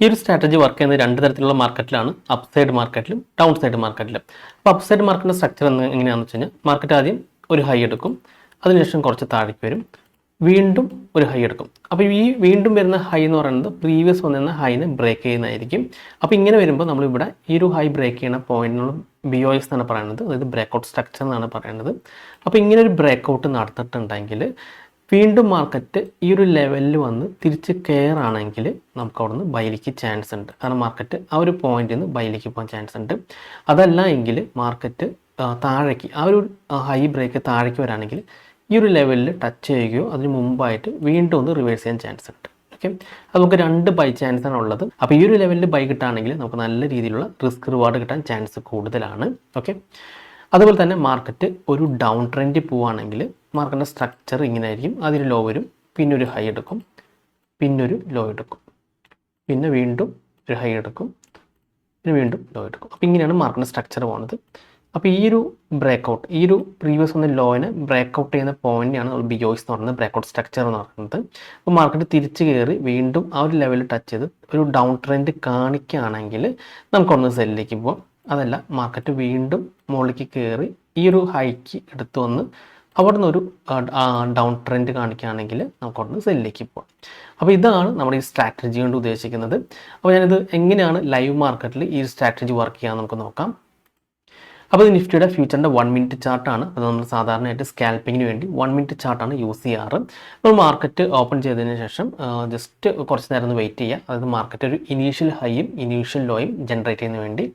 ഈ ഒരു strategy work ചെയ്യുന്നത് രണ്ട് തരത്തിലുള്ള മാർക്കറ്റിലാണ് അപ്പ് സൈഡ് മാർക്കറ്റിലും ടൗൺ സൈഡ് മാർക്കറ്റിലും അപ്പോൾ അപ്പ് സൈഡ് മാർക്കറ്റിന്റെ സ്ട്രക്ചർ എന്ന് എങ്ങനെയാണെന്ന് വെച്ച് കഴിഞ്ഞാൽ മാർക്കറ്റ് ആദ്യം ഒരു ഹൈ എടുക്കും. അതിനുശേഷം കുറച്ച് താഴേക്ക് വരും. വീണ്ടും ഒരു ഹൈ എടുക്കും. അപ്പോൾ ഈ വീണ്ടും വരുന്ന ഹൈ എന്ന് പറയുന്നത് പ്രീവിയസ് വന്നിരുന്ന ഹൈനെ ബ്രേക്ക് ചെയ്യുന്നതായിരിക്കും. അപ്പോൾ ഇങ്ങനെ വരുമ്പോൾ നമ്മളിവിടെ ഈ ഒരു ഹൈ ബ്രേക്ക് ചെയ്യുന്ന പോയിന്റിനുള്ള ബി ഒ എസ് എന്നാണ് പറയുന്നത്. അതായത് ബ്രേക്കൗട്ട് സ്ട്രക്ചർ എന്നാണ് പറയുന്നത്. അപ്പോൾ ഇങ്ങനെ ഒരു ബ്രേക്കൗട്ട് നടന്നിട്ടുണ്ടെങ്കിൽ വീണ്ടും മാർക്കറ്റ് ഈ ഒരു ലെവലിൽ വന്ന് തിരിച്ച് കെയർ നമുക്ക് അവിടെ നിന്ന് ബൈലിക്ക് ചാൻസ് ഉണ്ട്. കാരണം മാർക്കറ്റ് ആ ഒരു പോയിന്റിൽ നിന്ന് ബൈലിക്ക് പോകാൻ ചാൻസ് ഉണ്ട്. അതല്ല എങ്കിൽ മാർക്കറ്റ് താഴേക്ക് ആ ഒരു ഹൈ ബ്രേക്ക് താഴേക്ക് വരാണെങ്കിൽ ഈ ഒരു ലെവലിൽ ടച്ച് ചെയ്യുകയോ അതിന് മുമ്പായിട്ട് വീണ്ടും ഒന്ന് റിവേഴ്സ് ചെയ്യാൻ ചാൻസ് ഉണ്ട്. ഓക്കെ അത് നമുക്ക് രണ്ട് ബൈ ചാൻസ് ആണ് ഉള്ളത്. അപ്പോൾ ഈ ഒരു ലെവലിൽ ബൈ കിട്ടുകയാണെങ്കിൽ നമുക്ക് നല്ല രീതിയിലുള്ള റിസ്ക് റിവാർഡ് കിട്ടാൻ ചാൻസ് കൂടുതലാണ്. ഓക്കെ അതുപോലെ തന്നെ മാർക്കറ്റ് ഒരു ഡൗൺ ട്രെൻഡിൽ പോവുകയാണെങ്കിൽ മാർക്കറ്റിന്റെ സ്ട്രക്ചർ ഇങ്ങനെ ആയിരിക്കും അതിൽ ലോ വരും പിന്നെ ഒരു ഹൈ എടുക്കും പിന്നെ ഒരു ലോ എടുക്കും പിന്നെ വീണ്ടും ഒരു ഹൈ എടുക്കും പിന്നെ വീണ്ടും ലോ എടുക്കും. അപ്പോൾ ഇങ്ങനെയാണ് മാർക്കറ്റിന്റെ സ്ട്രക്ചർ പോകുന്നത് അപ്പോൾ ഈ ഒരു ബ്രേക്കൗട്ട് ഈ ഒരു പ്രീവിയസ് വന്ന ലോയിനെ ബ്രേക്കൗട്ട് ചെയ്യുന്ന പോയിന്റാണ് നമ്മൾ ബിയോയ്സ് എന്ന് പറയുന്നത് ബ്രേക്കൗട്ട് സ്ട്രക്ചർ എന്ന് പറയുന്നത്. അപ്പോൾ മാർക്കറ്റ് തിരിച്ച് കയറി വീണ്ടും ആ ഒരു ലെവലിൽ ടച്ച് ചെയ്ത് ഒരു ഡൗൺ ട്രെൻഡ് കാണിക്കുകയാണെങ്കിൽ നമുക്കൊന്ന് സെല്ലിലേക്ക് പോകാം അതല്ല മാർക്കറ്റ് വീണ്ടും മുകളിലേക്ക് കയറി ഈ ഒരു ഹൈക്ക് എടുത്തു വന്ന് അവിടെ നിന്ന് ഒരു ഡൗൺ ട്രെൻഡ് കാണിക്കുകയാണെങ്കിൽ നമുക്ക് അവിടെ നിന്ന് സെല്ലിലേക്ക് പോകാം. അപ്പോൾ ഇതാണ് നമ്മുടെ ഈ സ്ട്രാറ്റജി കൊണ്ട് ഉദ്ദേശിക്കുന്നത്. അപ്പോൾ ഞാനിത് എങ്ങനെയാണ് ലൈവ് മാർക്കറ്റിൽ ഈ സ്ട്രാറ്റജി വർക്ക് ചെയ്യാൻ നമുക്ക് നോക്കാം. അപ്പോൾ ഇത് നിഫ്റ്റിയുടെ ഫ്യൂച്ചറിന്റെ വൺ മിനിറ്റ് ചാർട്ടാണ് അത് നമ്മൾ സാധാരണയായിട്ട് സ്കാൽപ്പിങ്ങിന് വേണ്ടി വൺ മിനിറ്റ് ചാർട്ടാണ് യൂസ് ചെയ്യാറ്. നമ്മൾ മാർക്കറ്റ് ഓപ്പൺ ചെയ്തതിന് ശേഷം ജസ്റ്റ് കുറച്ച് നേരം ഒന്ന് വെയിറ്റ് ചെയ്യുക. അതായത് മാർക്കറ്റ് ഒരു ഇനീഷ്യൽ ഹൈയും ഇനീഷ്യൽ ലോയും ജനറേറ്റ് ചെയ്യുന്നതിന് വേണ്ടി.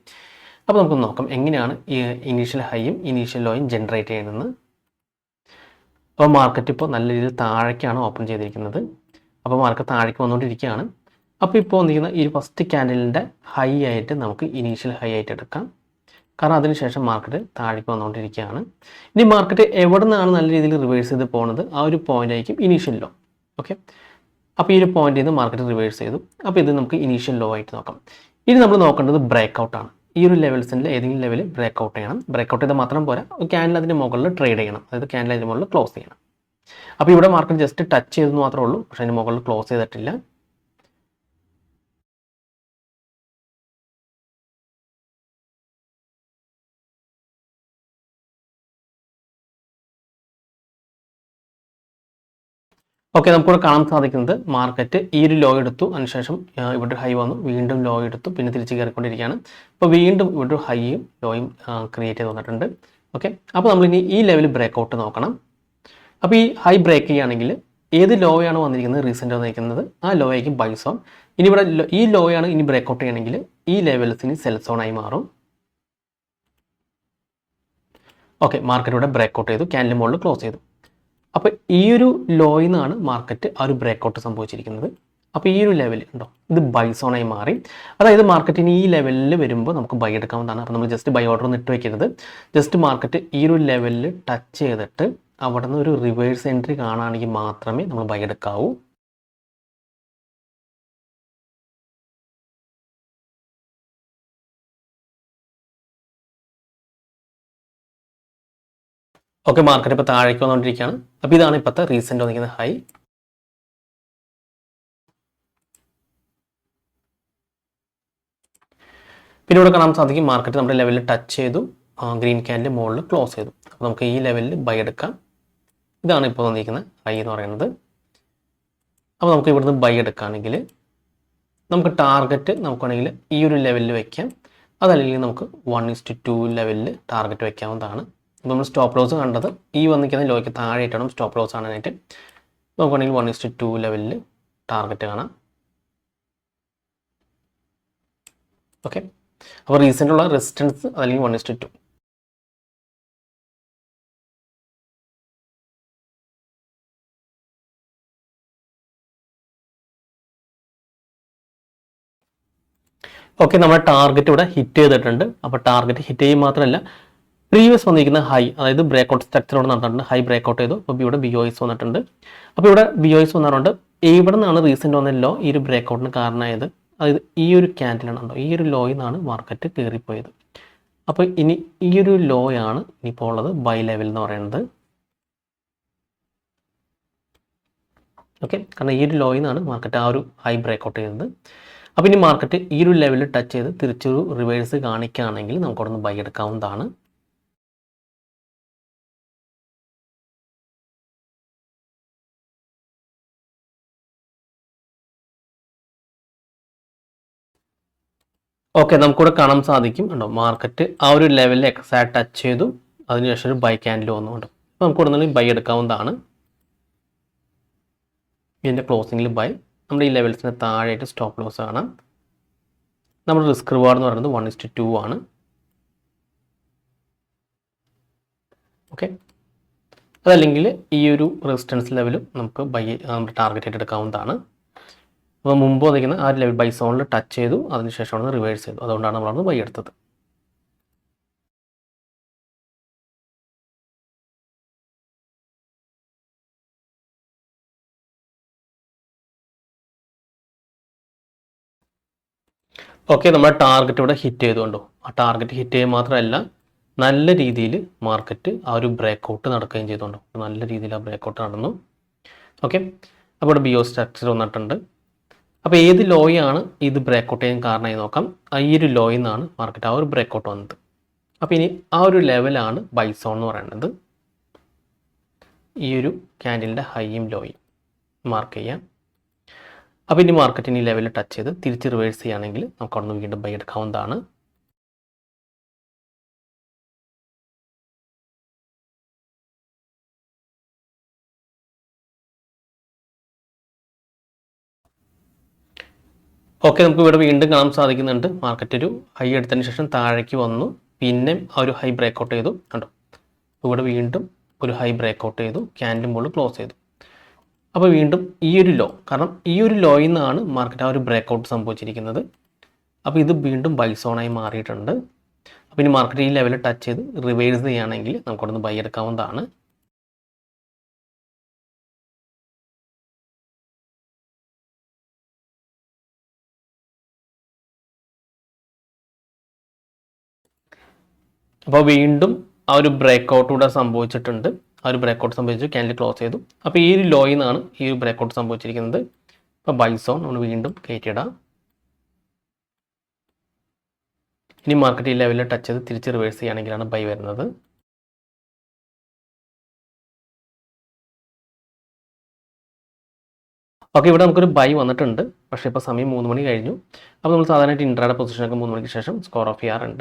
അപ്പോൾ നമുക്ക് നോക്കാം. എങ്ങനെയാണ് ഈ ഇനീഷ്യൽ ഹൈയും ഇനീഷ്യൽ ലോയും ജനറേറ്റ് ചെയ്യുന്നത്? അപ്പോൾ മാർക്കറ്റ് ഇപ്പോൾ നല്ല രീതിയിൽ താഴേക്കാണ് ഓപ്പൺ ചെയ്തിരിക്കുന്നത്. അപ്പോൾ മാർക്കറ്റ് താഴേക്ക് വന്നുകൊണ്ടിരിക്കുകയാണ്. അപ്പോൾ ഇപ്പോൾ വന്നിരിക്കുന്ന ഈ ഫസ്റ്റ് ക്യാൻഡലിന്റെ ഹൈ ആയിട്ട് നമുക്ക് ഇനീഷ്യൽ ഹൈ ആയിട്ട് എടുക്കാം. കാരണം അതിനുശേഷം മാർക്കറ്റ് താഴേക്ക് വന്നുകൊണ്ടിരിക്കുകയാണ്. ഇനി മാർക്കറ്റ് എവിടെ നിന്നാണ് നല്ല രീതിയിൽ റിവേഴ്സ് ചെയ്ത് പോകുന്നത് ആ ഒരു പോയിന്റ് ആയിരിക്കും ഇനീഷ്യൽ ലോ ഓക്കെ അപ്പോൾ ഈ ഒരു പോയിന്റിൽ നിന്ന് മാർക്കറ്റ് റിവേഴ്സ് ചെയ്തു. അപ്പോൾ ഇത് നമുക്ക് ഇനീഷ്യൽ ലോ ആയിട്ട് നോക്കാം. ഇനി നമ്മൾ നോക്കേണ്ടത് ബ്രേക്ക് ഔട്ടാണ് ഈ ഒരു ലെവൽസിന്റെ ഏതെങ്കിലും ലെവലിൽ ബ്രേക്ക് ഔട്ട് ചെയ്യണം. ബ്രേക്ക് ഔട്ട് ചെയ്താൽ മാത്രം പോരാ. ക്യാൻഡിൽ അതിന്റെ മുകളിൽ ട്രേഡ് ചെയ്യണം. അതായത് ക്യാൻഡിൽ അതിന്റെ മുകളിൽ ക്ലോസ് ചെയ്യണം. അപ്പോൾ ഇവിടെ മാർക്കറ്റ് ജസ്റ്റ് ടച്ച് ചെയ്തെന്ന് മാത്രമേ ഉള്ളൂ. പക്ഷേ അതിന്റെ മുകളിൽ ക്ലോസ് ചെയ്തിട്ടില്ല. ഓക്കെ നമുക്കിവിടെ കാണാൻ സാധിക്കുന്നത് മാർക്കറ്റ് ഈ ഒരു ലോ എടുത്തു. അതിനുശേഷം ഇവിടെ ഹൈ വന്നു. വീണ്ടും ലോ എടുത്തു. പിന്നെ തിരിച്ച് കയറിക്കൊണ്ടിരിക്കുകയാണ്. അപ്പോൾ വീണ്ടും ഇവിടെ ഒരു ഹൈയും ലോയും ക്രിയേറ്റ് ചെയ്ത് വന്നിട്ടുണ്ട്. ഓക്കെ അപ്പോൾ നമ്മളിനി ഈ ലെവൽ ബ്രേക്ക് ഔട്ട് നോക്കണം. അപ്പോൾ ഈ ഹൈ ബ്രേക്ക് ചെയ്യുകയാണെങ്കിൽ ഏത് ലോയാണ് വന്നിരിക്കുന്നത്? റീസെന്റ് വന്നിരിക്കുന്നത്. ആ ലോ ആയിരിക്കും ബൈ സോൺ ഇനി ഇവിടെ ഈ ലോയാണ് ഇനി ബ്രേക്ക് ഔട്ട് ചെയ്യണമെങ്കിൽ ഈ ലെവൽസിന് സെൽ സോണായി മാറും. ഓക്കെ മാർക്കറ്റ് ഇവിടെ ബ്രേക്ക് ഔട്ട് ചെയ്തു. ക്യാൻഡിൽ മുകളിൽ ക്ലോസ് ചെയ്തു. അപ്പോൾ ഈ ഒരു ലോയിൽ നിന്നാണ് മാർക്കറ്റ് ആ ഒരു ബ്രേക്കൗട്ട് സംഭവിച്ചിരിക്കുന്നത്. അപ്പോൾ ഈ ഒരു ലെവൽ ഉണ്ടോ? ഇത് ബൈ സോണായി മാറി. അതായത് മാർക്കറ്റിന് ഈ ലെവലിൽ വരുമ്പോൾ നമുക്ക് ബൈ എടുക്കാവുന്നതാണ്. അപ്പോൾ നമ്മൾ ജസ്റ്റ് ബൈ ഓർഡർ ഇട്ട് വെക്കരുത്. ജസ്റ്റ് മാർക്കറ്റ് ഈ ഒരു ലെവലിൽ ടച്ച് ചെയ്തിട്ട് അവിടെ നിന്ന് ഒരു റിവേഴ്സ് എൻട്രി കാണുകയാണെങ്കിൽ മാത്രമേ നമ്മൾ ബൈ എടുക്കാവൂ. ഓക്കെ മാർക്കറ്റ് ഇപ്പോൾ താഴേക്ക് വന്നുകൊണ്ടിരിക്കുകയാണ് അപ്പോൾ ഇതാണ് ഇപ്പോഴത്തെ റീസെന്റ് വന്നിരിക്കുന്ന ഹൈ പിന്നെ ഇവിടെ കാണാൻ സാധിക്കും മാർക്കറ്റ് നമ്മുടെ ലെവലിൽ ടച്ച് ചെയ്തു. ഗ്രീൻ ക്യാൻഡിൽ മുകളിൽ ക്ലോസ് ചെയ്തു. അപ്പോൾ നമുക്ക് ഈ ലെവലിൽ ബൈ എടുക്കാം. ഇതാണ് ഇപ്പോൾ വന്നിരിക്കുന്ന ഹൈ എന്ന് പറയുന്നത്. അപ്പോൾ നമുക്ക് ഇവിടുന്ന് ബൈ എടുക്കുകയാണെങ്കിൽ നമുക്ക് ടാർഗറ്റ് നമുക്കാണെങ്കിൽ ഈ ഒരു ലെവലിൽ വയ്ക്കാം അതല്ലെങ്കിൽ നമുക്ക് വൺ ഇസ്റ്റ് ടു ലെവലിൽ ടാർഗറ്റ് വെക്കാവുന്നതാണ്. അപ്പോൾ നമ്മൾ സ്റ്റോപ്പ് ലോസ് കണ്ടത്. ഈ വന്നിരിക്കുന്ന ലോയ്ക്ക് താഴെയായിട്ടാണ് സ്റ്റോപ്പ് ലോസ് കാണാനായിട്ട് നോക്കുകയാണെങ്കിൽ വൺ ഇസ്റ്റ് ടു ലെവലിൽ ടാർഗറ്റ് കാണാം. ഓക്കെ അപ്പോൾ റീസെന്റ് ഉള്ള റെസിസ്റ്റൻസ് അല്ലെങ്കിൽ one is to two okay നമ്മുടെ ടാർഗറ്റ് ഇവിടെ ഹിറ്റ് ചെയ്തിട്ടുണ്ട്. അപ്പോൾ ടാർഗറ്റ് ഹിറ്റ് ചെയ്യും മാത്രമല്ല പ്രീവിയസ് വന്നിരിക്കുന്ന ഹൈ അതായത് ബ്രേക്കൗട്ട് സ്ട്രക്ചറോട് നടന്നിട്ടുണ്ട്. ഹൈ ബ്രേക്കൗട്ട് ചെയ്തു. അപ്പോൾ ഇവിടെ ബി ഒ എസ് വന്നിട്ടുണ്ട്. അപ്പോൾ ഇവിടെ ബി ഒ എസ് വന്നിട്ടുണ്ട് ഇവിടെ നിന്നാണ് റീസെന്റ് വന്ന ലോ ഈ ഒരു ബ്രേക്കൗട്ടിന് കാരണമായത്? അതായത് ഈ ഒരു ക്യാൻഡിലാണ് ഉണ്ടോ ഈ ഒരു ലോയിൽ നിന്നാണ് മാർക്കറ്റ് കയറിപ്പോയത്. അപ്പോൾ ഇനി ഈ ഒരു ലോയാണ് ഇനിയിപ്പോൾ ഉള്ളത് ബൈ ലെവൽ എന്ന് പറയുന്നത്. ഓക്കെ കാരണം ഈ ഒരു ലോയിൽ നിന്നാണ് മാർക്കറ്റ് ആ ഒരു ഹൈ ബ്രേക്കൗട്ട് ചെയ്തത്. അപ്പോൾ ഇനി മാർക്കറ്റ് ഈ ഒരു ലെവലിൽ ടച്ച് ചെയ്ത് തിരിച്ചൊരു റിവേഴ്സ് കാണിക്കുകയാണെങ്കിൽ നമുക്ക് അവിടെ നിന്ന് ബൈ എടുക്കാവുന്നതാണ്. ഓക്കെ നമുക്കിവിടെ കാണാൻ സാധിക്കും ഉണ്ടോ മാർക്കറ്റ് ആ ഒരു ലെവലിൽ എക്സാക്ട് ടച്ച് ചെയ്തു. അതിനുശേഷം ഒരു ബൈ ക്യാൻഡിൽ വന്നുകൊണ്ട്. അപ്പോൾ നമുക്ക് ഇവിടെ നിന്ന് ബൈ എടുക്കാവുന്നതാണ് ഇതിന്റെ ക്ലോസിങ്ങിൽ ബൈ നമ്മുടെ ഈ ലെവൽസിന് താഴെയായിട്ട് സ്റ്റോപ്പ് ലോസ് കാണാം നമ്മുടെ റിസ്ക് റിവാർഡ് എന്ന് പറയുന്നത് വൺ ഇസ്റ്റ് ടു ആണ്. ഓക്കെ അതല്ലെങ്കിൽ ഈ ഒരു റെസിസ്റ്റൻസ് ലെവലും നമുക്ക് ബൈ നമ്മുടെ ടാർഗറ്റ് ആയിട്ട് എടുക്കാവുന്നതാണ്. അപ്പോൾ മുമ്പ് വന്നിരിക്കുന്ന ആ ലെവൽ ബൈ സോണിൽ ടച്ച് ചെയ്തു അതിനുശേഷമാണ് റിവേഴ്സ് ചെയ്തു. അതുകൊണ്ടാണ് നമ്മളവിടെ ബൈ എടുത്തത്. ഓക്കെ നമ്മുടെ ടാർഗറ്റ് ഇവിടെ ഹിറ്റ് ചെയ്തുകൊണ്ടോ ആ ടാർഗറ്റ് ഹിറ്റ് ചെയ്യുക മാത്രമല്ല നല്ല രീതിയിൽ മാർക്കറ്റ് ആ ഒരു ബ്രേക്ക് ഔട്ട് നടക്കുകയും ചെയ്തുകൊണ്ടോ നല്ല രീതിയിൽ ആ ബ്രേക്ക് ഔട്ട് നടന്നു. ഓക്കെ അപ്പോൾ ഇവിടെ ബിയോ സ്ട്രക്ചർ വന്നിട്ടുണ്ട്. അപ്പോൾ ഏത് ലോയാണ് ഇത് ബ്രേക്ക് ഔട്ട് ചെയ്യാൻ കാരണമായി നോക്കാം. ഈ ഒരു ലോയിൽ നിന്നാണ് മാർക്കറ്റ് ആ ഒരു ബ്രേക്ക് ഔട്ട് വന്നത്. അപ്പോൾ ഇനി ആ ഒരു ലെവലാണ് ബൈസോൺ എന്ന് പറയുന്നത്. ഈ ഒരു ക്യാൻഡിലിന്റെ ഹൈയും ലോയും മാർക്ക് ചെയ്യാം. അപ്പോൾ ഇനി മാർക്കറ്റിന് ഈ ലെവലിൽ ടച്ച് ചെയ്ത് തിരിച്ച് റിവേഴ്സ് ചെയ്യുകയാണെങ്കിൽ നമുക്ക് അവിടെ നിന്ന് വീണ്ടും ബൈ എടുക്കാവുന്നതാണ്. ഓക്കെ നമുക്ക് ഇവിടെ വീണ്ടും കാണാൻ സാധിക്കുന്നുണ്ട്. മാർക്കറ്റ് ഒരു ഹൈ എടുത്തതിന് ശേഷം താഴേക്ക് വന്നു. പിന്നെ ആ ഒരു ഹൈ ബ്രേക്ക് ഔട്ട് ചെയ്തു. കണ്ടോ? ഇവിടെ വീണ്ടും ഒരു ഹൈ ബ്രേക്ക് ഔട്ട് ചെയ്തു. ക്യാൻഡിൽ മുകളിൽ ക്ലോസ് ചെയ്തു. അപ്പോൾ വീണ്ടും ഈ ഒരു ലോ കാരണം ഈ ഒരു ലോയിൽ നിന്നാണ് മാർക്കറ്റ് ആ ഒരു ബ്രേക്ക് ഔട്ട് സംഭവിച്ചിരിക്കുന്നത്. അപ്പോൾ ഇത് വീണ്ടും ബൈ സോണായി മാറിയിട്ടുണ്ട്. അപ്പോൾ ഇനി മാർക്കറ്റ് ഈ ലെവലിൽ ടച്ച് ചെയ്ത് റിവേഴ്സ് ചെയ്യുകയാണെങ്കിൽ നമുക്ക് അവിടെ നിന്ന് ബൈ എടുക്കാവുന്നതാണ്. അപ്പോൾ വീണ്ടും ആ ഒരു ബ്രേക്ക്ഔട്ട് കൂടെ സംഭവിച്ചിട്ടുണ്ട്. ആ ഒരു ബ്രേക്കൗട്ട് സംഭവിച്ചു. ക്യാൻഡിൽ ക്ലോസ് ചെയ്തു. അപ്പോൾ ഈ ഒരു ലോയിൽ നിന്നാണ് ഈ ഒരു ബ്രേക്കൗട്ട് സംഭവിച്ചിരിക്കുന്നത്. അപ്പോൾ ബൈസോൺ നമ്മൾ വീണ്ടും കയറ്റിയിടാം. ഇനി മാർക്കറ്റ് ഈ ലെവലിൽ ടച്ച് ചെയ്ത് തിരിച്ച് റിവേഴ്സ് ചെയ്യുകയാണെങ്കിലാണ് ബൈ വരുന്നത്. ഓക്കെ ഇവിടെ നമുക്കൊരു ബൈ വന്നിട്ടുണ്ട്. പക്ഷേ ഇപ്പോൾ സമയം മൂന്ന് മണി കഴിഞ്ഞു. അപ്പോൾ നമ്മൾ സാധാരണയായിട്ട് ഇൻട്രാഡ പൊസിഷനൊക്കെ മൂന്ന് മണിക്ക് ശേഷം സ്കോർ ഓഫ് ചെയ്യാറുണ്ട്.